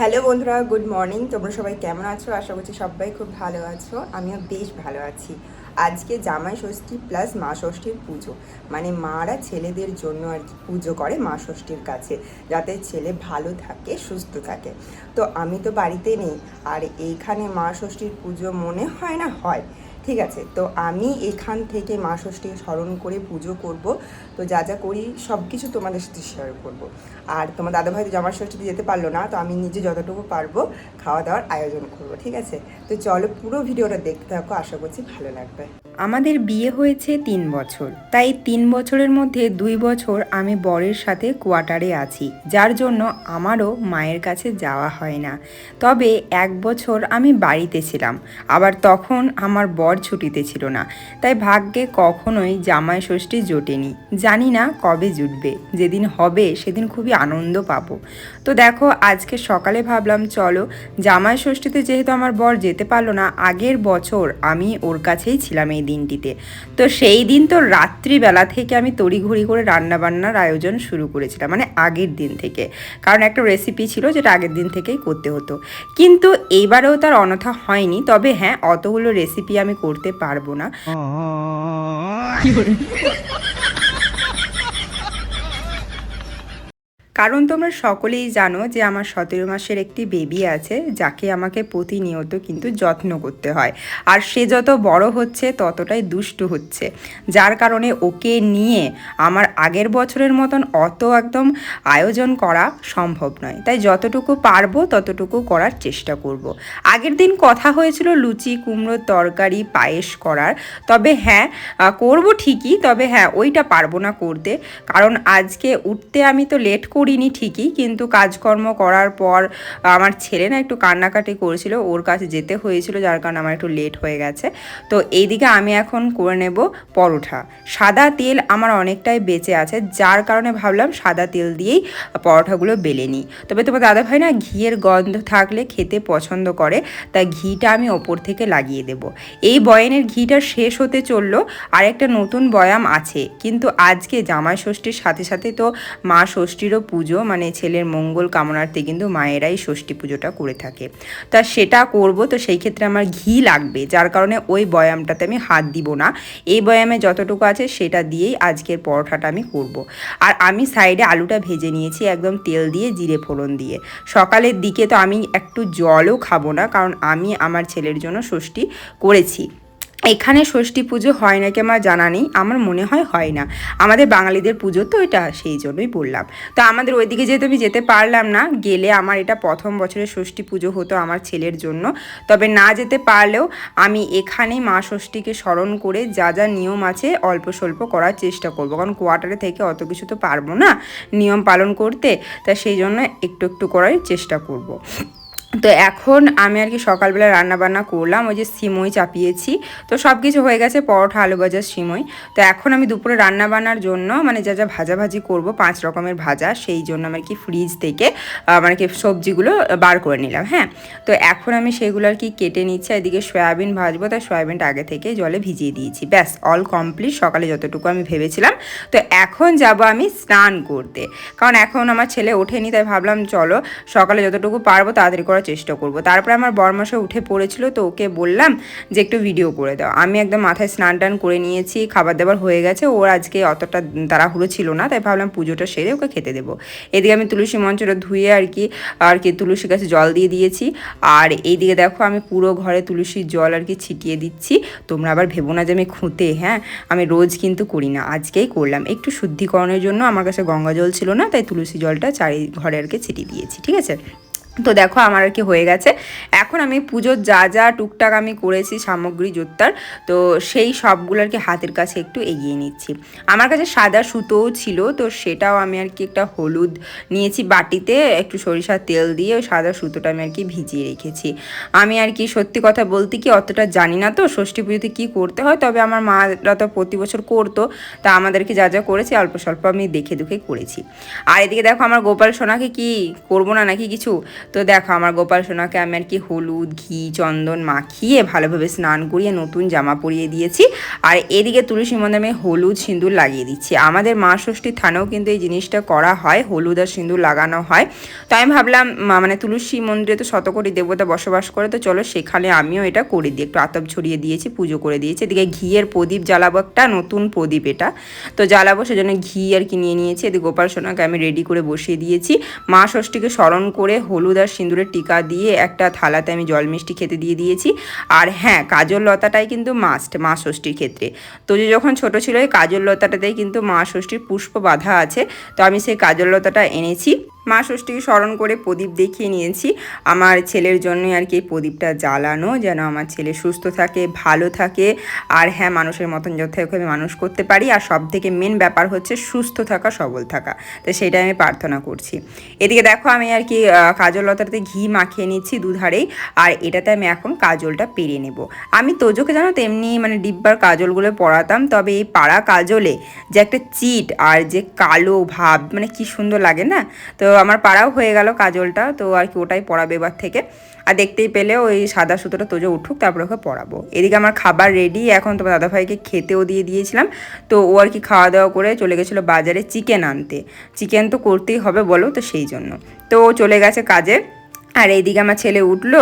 Hello বন্ধুরা, good morning. তোমরা সবাই কেমন আছো? আশা করছি সবাই খুব ভালো আছো। আমিও বেশ ভালো আছি। আজকে জামাই ষষ্ঠী প্লাস মা ষষ্ঠীর পুজো। মানে মারা ছেলেদের জন্য আর কি পুজো করে মা ষষ্ঠীর কাছে, যাতে ছেলে ভালো থাকে, সুস্থ থাকে। তো আমি তো বাড়িতে নেই, আর এইখানে মা ষষ্ঠীর পুজো মনে হয় না? হয়। ঠিক আছে, তো আমি এখান থেকে মা ষষ্ঠী স্মরণ করে পুজো করব। তো যা যা করি সব কিছু তোমাদের সাথে শেয়ার করব। আর তোমার দাদাভাই তো জামার ষষ্ঠীতে যেতে পারল না, তো আমি নিজে যতটুকু পারব খাওয়া দাওয়ার আয়োজন করব, ঠিক আছে? তো চলো পুরো ভিডিওটা দেখতে থাকো, আশা করছি ভালো লাগবে। আমাদের বিয়ে হয়েছে তিন বছর। তাই তিন বছরের মধ্যে দুই বছর আমি বরের সাথে কোয়ার্টারে আছি, যার জন্য আমারও মায়ের কাছে যাওয়া হয় না। তবে এক বছর আমি বাড়িতে ছিলাম, আবার তখন আমার বর ছুটিতে ছিল না। তাই ভাগ্যে কখনোই জামাই ষষ্ঠী জোটেনি। জানি না কবে জুটবে। যেদিন হবে সেদিন খুবই আনন্দ পাবো। তো দেখো আজকে সকালে ভাবলাম চলো জামাই ষষ্ঠীতে যেহেতু আমার বর যেতে পারল না আগের বছর আমি ওর কাছেই ছিলাম এই দিনটিতে। তো সেই দিন তো রাত্রিবেলা থেকে আমি তড়িঘড়ি করে রান্না বান্নার আয়োজন শুরু করেছিলাম মানে আগের দিন থেকে। কারণ একটা রেসিপি ছিল যেটা আগের দিন থেকেই করতে হতো। কিন্তু এইবারেও তার অনথা হয়নি তবে হ্যাঁ অতগুলো রেসিপি আমি করতে পারব না। কারণ তোমরা সকলেই জানো যে আমার সতেরো মাসের একটি বেবি আছে, যাকে আমাকে প্রতিনিয়ত কিন্তু যত্ন করতে হয়। আর সে যত বড় হচ্ছে, ততটাই দুষ্টু হচ্ছে। যার কারণে ওকে নিয়ে আমার আগের বছরের মতন অত একদম আয়োজন করা সম্ভব নয়। তাই যতটুকু পারব, ততটুকু করার চেষ্টা করব। আগের দিন কথা হয়েছিল লুচি কুমড়োর তরকারি, পায়েস করার। তবে হ্যাঁ করব ঠিকই, তবে হ্যাঁ ওইটা পারব না করতে। কারণ আজকে উঠতে আমি তো লেট করিনি ঠিকই, কিন্তু কাজকর্ম করার পর আমার ছেলে না একটু কান্নাকাটি করেছিল, ওর কাছে যেতে হয়েছিল, যার কারণে আমার একটু লেট হয়ে গেছে। তো এইদিকে আমি এখন করে নেব পরোঠা সাদা তেল আমার অনেকটাই বেঁচে আছে, যার কারণে ভাবলাম সাদা তেল দিয়েই পরোঠাগুলো বেলে নিই। তবে তোমার দাদাভাই না ঘিয়ের গন্ধ থাকলে খেতে পছন্দ করে তাই ঘিটা আমি ওপর থেকে লাগিয়ে দেব। এই বয়ানের ঘিটা শেষ হতে চলল, আর একটা নতুন বয়াম আছে, কিন্তু আজকে জামাই ষষ্ঠীর সাথে সাথে তো মা ষষ্ঠীরও পুজো মানে ছেলের মঙ্গল কামনার্থে কিন্তু মায়েরাই ষষ্ঠী পুজোটা করে থাকে। তা সেটা করব, তো সেই ক্ষেত্রে আমার ঘি লাগবে, যার কারণে ওই বয়ামটাতে আমি হাত দিব না। এই বয়ামে যতটুকু আছে সেটা দিয়েই আজকের পরোটাটা আমি করব। আর আমি সাইডে আলুটা ভেজে নিয়েছি একদম তেল দিয়ে, জিরে ফোড়ন দিয়ে। সকালের দিকে তো আমি একটু জলও খাব না, কারণ আমি আমার ছেলের জন্য ষষ্ঠী করেছি। এখানে ষষ্ঠী পুজো হয় নাকি আমার জানা নেই, আমার মনে হয় হয় না। আমাদের বাঙালিদের পুজো তো এটা সেই জন্যই বললাম। তো আমাদের ওইদিকে যেহেতু আমি যেতে পারলাম না, গেলে আমার এটা প্রথম বছরের ষষ্ঠী পুজো হতো আমার ছেলের জন্য। তবে না যেতে পারলেও আমি এখানেই মা ষষ্ঠীকে স্মরণ করে যা যা নিয়ম আছে অল্প স্বল্প করার চেষ্টা করব। কারণ কোয়ার্টারে থেকে অত কিছু তো পারব না নিয়ম পালন করতে। তা সেই জন্য একটু একটু করার চেষ্টা করব। তো এখন আমি আর কি সকালবেলা রান্না বান্না করলাম, ওই যে সিমই চাপিয়েছি। তো সব কিছু হয়ে গেছে, পরোটা, আলু ভাজা সিমই। তো এখন আমি দুপুরে রান্না বান্নার জন্য মানে যা যা ভাজাভাজি করব, পাঁচ রকমের ভাজা, সেই জন্য আমার কি ফ্রিজ থেকে মানে কি সবজিগুলো বার করে নিলাম হ্যাঁ। তো এখন আমি সেগুলো আর কি কেটে নিচ্ছি এদিকে সয়াবিন ভাজবো, তাই সয়াবিনটা আগে থেকে জলে ভিজিয়ে দিয়েছি, ব্যাস অল কমপ্লিট সকালে যতটুকু আমি ভেবেছিলাম। তো এখন যাব আমি স্নান করতে, কারণ এখন আমার ছেলে ওঠেনি, তাই ভাবলাম চলো সকালে যতটুকু পারব তাড়াতাড়ি করার চেষ্টা করব। তারপরে আমার বরমাসা উঠে পড়েছিল তো ওকে বললাম যে একটু ভিডিও করে দাও। আমি একদম মাথায় স্নান টান করে নিয়েছি খাবার দাবার হয়ে গেছে, ওর আজকে অতটা তাড়াহুড়ো ছিল না, তাই ভাবলাম পুজোটা সেরে ওকে খেতে দেবো। এদিকে আমি তুলসী মঞ্চটা ধুয়ে আর কি আর কি তুলসী গাছে জল দিয়ে দিয়েছি। আর এইদিকে দেখো আমি পুরো ঘরে তুলসীর জল আর কি ছিটিয়ে দিচ্ছি। তোমরা আবার ভেবো না যে আমি খুঁতে হ্যাঁ? আমি রোজ কিন্তু করি না, আজকেই করলাম। একটু শুদ্ধিকরণের জন্য আমার কাছে গঙ্গা জল ছিল না, তাই তুলসী জলটা চারি ঘরে আর কি ছিটিয়ে দিয়েছি, ঠিক আছে? তো দেখো আমার আর কি হয়ে গেছে। এখন আমি পুজোর যা যা টুকটাক আমি করেছি সামগ্রী জোত্তার, তো সেই সবগুলো আর কি হাতের কাছে একটু এগিয়ে নিচ্ছি। আমার কাছে সাদা সুতোও ছিল, তো সেটাও আমি আর কি একটা হলুদ নিয়েছি বাটিতে, একটু সরিষার তেল দিয়ে ওই সাদা সুতোটা আমি আর কি ভিজিয়ে রেখেছি। আমি আর কি সত্যি কথা বলতে কি অতটা জানি না তো, ষষ্ঠী পুজোতে কী করতে হয়, তবে আমার মারা তো প্রতি বছর করতো, তা আমাদেরকে যা যা করেছি অল্প স্বল্প আমি দেখে দুখে করেছি। আর এদিকে দেখো আমার গোপাল সোনাকে কি, করব না নাকি কিছু? তো দেখো, আমার গোপাল সোনাকে আমি আর কি হলুদ, ঘি, চন্দন মাখিয়ে ভালোভাবে স্নান করিয়ে নতুন জামা পরিয়ে দিয়েছি। আর এদিকে তুলসী মন্দিরে আমি হলুদ সিঁদুর লাগিয়ে দিচ্ছি। আমাদের মা ষষ্ঠীর থানেও কিন্তু এই জিনিসটা করা হয়, হলুদ আর সিঁদুর লাগানো হয়। তো আমি ভাবলাম মানে তুলসী মন্দিরে তো শত কোটি দেবতা বসবাস করে, তো চলো সেখানে আমিও এটা করে দিই। একটু আতপ ছড়িয়ে দিয়েছি, পুজো করে দিয়েছি। এদিকে ঘিয়ের প্রদীপ জ্বালাবো, একটা নতুন প্রদীপ এটা। তো জ্বালাবো, সেজন্য ঘি আর কি নিয়ে নিয়েছি। এদিকে গোপাল সোনাকে আমি রেডি করে বসিয়ে দিয়েছি। মা ষষ্ঠীকে স্মরণ করে হলুদ আর সিঁদুরের টিকা দিয়ে একটা থালাতে আমি জল মিষ্টি খেতে দিয়ে দিয়েছি। আর হ্যাঁ কাজল লতাটাই কিন্তু মাস্ট মা ষষ্ঠীর ক্ষেত্রে। তো যে যখন ছোট ছিল ওই কাজল লতাটাতেই কিন্তু মা ষষ্ঠীর পুষ্প বাঁধা আছে। তো আমি সেই কাজল লতাটা এনেছি। মা ষষ্ঠীকে স্মরণ করে প্রদীপ দেখিয়ে নিয়েছি। আমার ছেলের জন্যই আর কি প্রদীপটা জ্বালানো যেন আমার ছেলে সুস্থ থাকে ভালো থাকে আর হ্যাঁ মানুষের মতন যথাযথভাবে মানুষ করতে পারি। আর সব থেকে মেন ব্যাপার হচ্ছে সুস্থ থাকা সবল থাকা। তো সেটাই আমি প্রার্থনা করছি। এদিকে দেখো আমি আর কি আহ, কাজল লতাতে ঘি মাখিয়ে নিচ্ছি দুধারেই। আর এটাতে আমি এখন কাজলটা পেরিয়ে নেব। আমি তোজোকে জানো তো এমনি মানে ডিব্বার কাজলগুলো পরাতাম। তবে এই পাড়া কাজলে যে একটা চিট আর যে কালো ভাব মানে কি সুন্দর লাগে না? তো আমার পাড়াও হয়ে গেল কাজলটা, তো আর কি ওটাই পড়াবে এবার থেকে। আর দেখতেই পেলে ওই সাদা সুতোটা তোজো উঠুক, তারপরে ওকে পড়াবো। এদিকে আমার খাবার রেডি এখন তোমার দাদাভাইকে খেতেও দিয়ে দিয়েছিলাম। তো ও আর কি খাওয়া দাওয়া করে চলে গেছিল বাজারে চিকেন আনতে। চিকেন তো করতেই হবে বলো তো সেই জন্য। তো ও চলে গেছে কাজে। আর এইদিকে আমার ছেলে উঠল,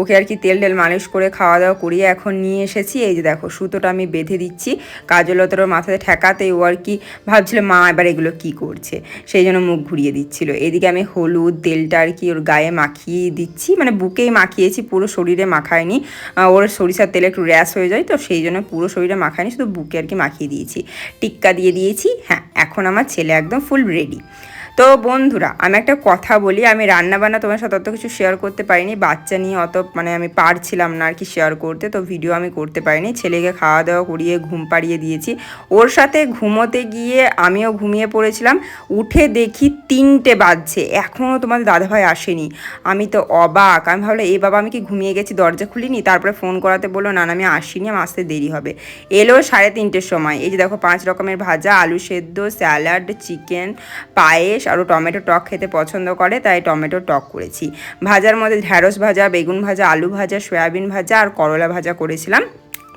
ওকে আর কি তেল টেল মালিশ করে খাওয়া দাওয়া করিয়ে এখন নিয়ে এসেছি। এই যে দেখো, সুতোটা আমি বেঁধে দিচ্ছি কাজলতার মাথাতে ঠেকাতে ও আর কি ভাবছিল, মা এবার এগুলো কি করছে? সেই জন্য মুখ ঘুরিয়ে দিচ্ছিল। এদিকে আমি হলুদ, তেলটা আর কি ওর গায়ে মাখিয়ে দিচ্ছি মানে বুকেই মাখিয়েছি, পুরো শরীরে মাখায়নি। ওর সরিষার তেলে একটু র্যাশ হয়ে যায়, তো সেই জন্য পুরো শরীরে মাখায়নি, শুধু বুকে আর কি মাখিয়ে দিয়েছি। টিক্কা দিয়ে দিয়েছি হ্যাঁ এখন আমার ছেলে একদম ফুল রেডি তো বন্ধুরা, আমি একটা কথা বলি, আমি রান্না বান্না তোমার সাথে অত কিছু শেয়ার করতে পারিনি, বাচ্চা নিয়ে অত মানে আমি পারছিলাম না আর কি শেয়ার করতে, তো ভিডিও আমি করতে পারিনি, ছেলেকে খাওয়া দাওয়া করিয়ে ঘুম পাড়িয়ে দিয়েছি। ওর সাথে ঘুমোতে গিয়ে আমিও ঘুমিয়ে পড়েছিলাম, উঠে দেখি তিনটে বাজছে এখনও তোমাদের দাদাভাই আসেনি। আমি তো অবাক, আমি ভাবলাম এই বাবা, আমি কি ঘুমিয়ে গেছি, দরজা খুলিনি? তারপরে ফোন করাতে বলল, না আমি আসিনি আমি আসতে দেরি হবে। এলো সাড়ে তিনটের সময়, এই যে দেখো, পাঁচ রকমের ভাজা, আলু সেদ্ধ, স্যালাড, চিকেন, পায়েস আরও টমেটো টক খেতে পছন্দ করে, তাই টমেটো টক করেছি। ভাজার মধ্যে ঢ্যাঁড়স ভাজা, বেগুন ভাজা, আলু ভাজা, সয়াবিন ভাজা আর করলা ভাজা করেছিলাম।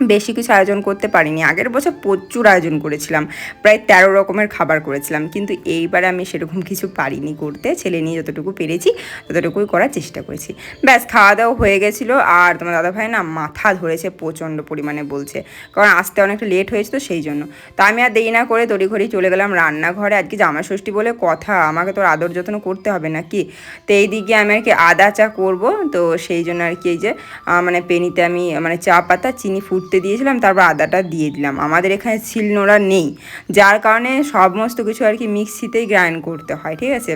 বেশি কিছু আয়োজন করতে পারিনি। আগের বছর প্রচুর আয়োজন করেছিলাম। প্রায় তেরো রকমের খাবার করেছিলাম। কিন্তু এইবারে আমি সেরকম কিছু পারিনি করতে। ছেলে নিয়ে যতটুকু পেরেছি, ততটুকুই করার চেষ্টা করেছি। ব্যাস খাওয়া দাওয়া হয়ে গেছিল। আর তোমার দাদাভাই না মাথা ধরেছে, প্রচণ্ড পরিমাণে বলছে। কারণ আসতে অনেকটা লেট হয়েছে তো সেই জন্য। তা আমি আর দেরি না করে তড়িঘড়ি চলে গেলাম রান্নাঘরে। আজকে জামা ষষ্ঠী বলে কথা। আমাকে তোর আদর যত্ন করতে হবে না কি তো এইদিকে আমি আর কি আদা চা করব। তো সেই জন্য আর কি এই যে মানে পেনিতে আমি মানে চা পাতা, চিনি ফুটতে দিয়েছিলাম, তারপর আদাটা দিয়ে দিলাম। আমাদের এখানে শিলনোড়া নেই। যার কারণে সমস্ত কিছু আর কি মিক্সিতেই গ্রাইন্ড করতে হয়, ঠিক আছে?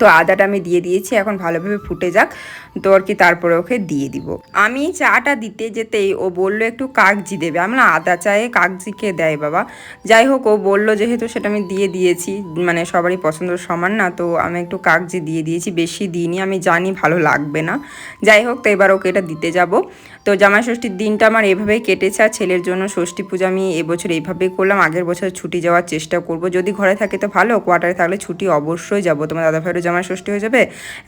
তো আদাটা আমি দিয়ে দিয়েছি, এখন ভালোভাবে ফুটে যাক। তো আর কি তারপরে ওকে দিয়ে দিব। আমি চাটা দিতে যেতেই ও বলল, একটু কাগজি দেবে। আমরা আদা চায়ে কাগজি কে দেয় বাবা? যাই হোক, ও বলল, যেহেতু সেটা আমি দিয়ে দিয়েছি মানে সবারই পছন্দ, সমান না, তো আমি একটু কাগজি দিয়ে দিয়েছি, বেশি দিইনি, আমি জানি ভালো লাগবে না। যাই হোক, তো এবার ওকে এটা দিতে যাব। তো জামাই ষষ্ঠীর দিনটা আমার এভাবেই কেটেছে, আর ছেলের জন্য ষষ্ঠী পূজা আমি এবছর এইভাবেই করলাম। আগের বছর ছুটি যাওয়ার চেষ্টা করব। যদি ঘরে থাকে তো ভালো কোয়ার্টারে থাকলে ছুটি অবশ্যই যাব। তোমার দাদা ভাইয়েরও জামাই ষষ্ঠী হয়ে যাবে,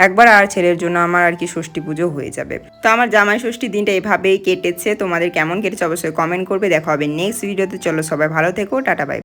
একবার আর ছেলের জন্য আমার আর কি ষষ্ঠী পুজো হয়ে যাবে। তো আমার জামাই ষষ্ঠী দিনটা এভাবেই কেটেছে। তোমাদের কেমন কেটেছে অবশ্যই কমেন্ট করবে। দেখা হবে নেক্সট ভিডিওতে চলো সবাই ভালো থেকো, টাটা বাই